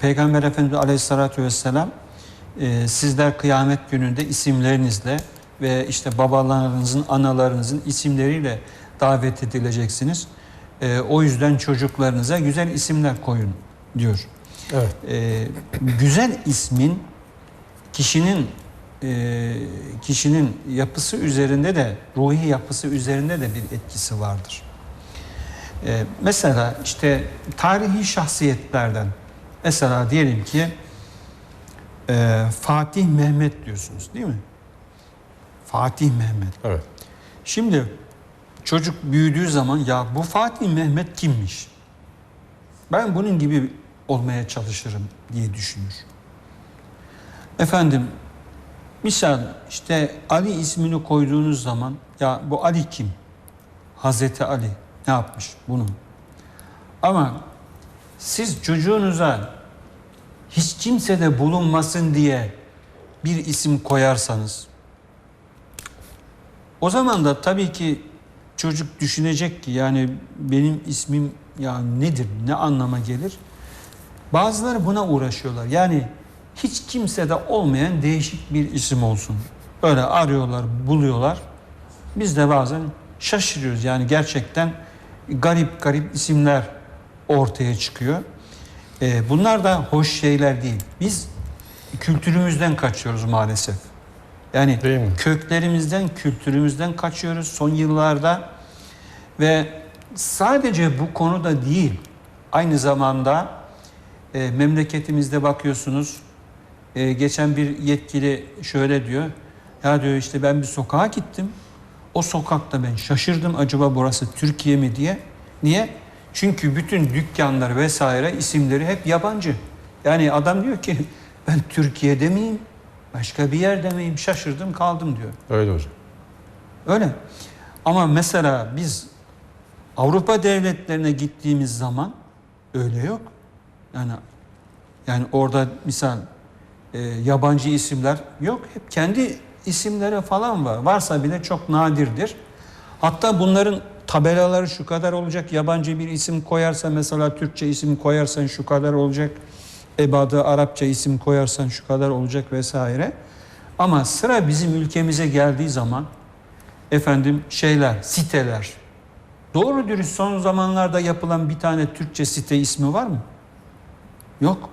Peygamber Efendimiz Aleyhisselatü Vesselam e, sizler kıyamet gününde isimlerinizle ve işte babalarınızın, analarınızın isimleriyle davet edileceksiniz. E, o yüzden çocuklarınıza güzel isimler koyun diyor. Evet. E, güzel ismin kişinin e, kişinin yapısı üzerinde de ruhi yapısı üzerinde de bir etkisi vardır. E, mesela işte tarihi şahsiyetlerden mesela diyelim ki e, Fatih Mehmet diyorsunuz değil mi? Fatih Mehmet. Evet. Şimdi çocuk büyüdüğü zaman ya bu Fatih Mehmet kimmiş? Ben bunun gibi olmaya çalışırım diye düşünür. Efendim misal işte Ali ismini koyduğunuz zaman ya bu Ali kim? Hazreti Ali ne yapmış bunu? Ama siz çocuğunuza hiç kimse de bulunmasın diye bir isim koyarsanız o zaman da tabii ki çocuk düşünecek ki yani benim ismim ya nedir, ne anlama gelir? Bazıları buna uğraşıyorlar. Yani hiç kimsede olmayan değişik bir isim olsun. Böyle arıyorlar, buluyorlar. Biz de bazen şaşırıyoruz. Yani gerçekten garip garip isimler ortaya çıkıyor. Ee, bunlar da hoş şeyler değil. Biz kültürümüzden kaçıyoruz maalesef. Yani köklerimizden, kültürümüzden kaçıyoruz son yıllarda ve sadece bu konuda değil, aynı zamanda e, memleketimizde bakıyorsunuz, e, geçen bir yetkili şöyle diyor, ya diyor işte ben bir sokağa gittim, o sokakta ben şaşırdım acaba burası Türkiye mi diye. Niye? Çünkü bütün dükkanlar vesaire isimleri hep yabancı. Yani adam diyor ki ben Türkiye'de miyim? Başka bir yerde miyim? Şaşırdım kaldım diyor. Öyle hocam. Öyle. Ama mesela biz Avrupa devletlerine gittiğimiz zaman öyle yok. Yani yani orada misal e, yabancı isimler yok. Hep kendi isimleri falan var. Varsa bile çok nadirdir. Hatta bunların tabelaları şu kadar olacak. Yabancı bir isim koyarsa mesela Türkçe isim koyarsan şu kadar olacak. Ebadı Arapça isim koyarsan şu kadar olacak vesaire. Ama sıra bizim ülkemize geldiği zaman efendim şeyler, siteler. Doğru dürüst son zamanlarda yapılan bir tane Türkçe site ismi var mı? Yok.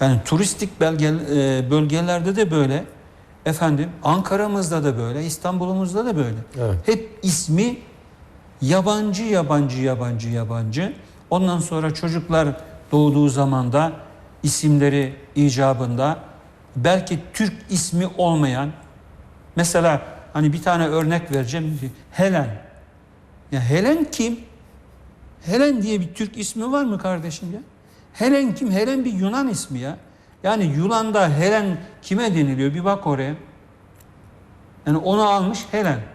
Yani turistik belge, e, bölgelerde de böyle. Efendim Ankara'mızda da böyle, İstanbul'umuzda da böyle. Evet. Hep ismi yabancı, yabancı, yabancı, yabancı. Ondan sonra çocuklar doğduğu zaman da isimleri icabında belki Türk ismi olmayan mesela hani bir tane örnek vereceğim. Helen. Ya Helen kim? Helen diye bir Türk ismi var mı kardeşim ya? Helen kim? Helen bir Yunan ismi ya. Yani Yunan'da Helen kime deniliyor? Bir bak oraya. Yani onu almış Helen.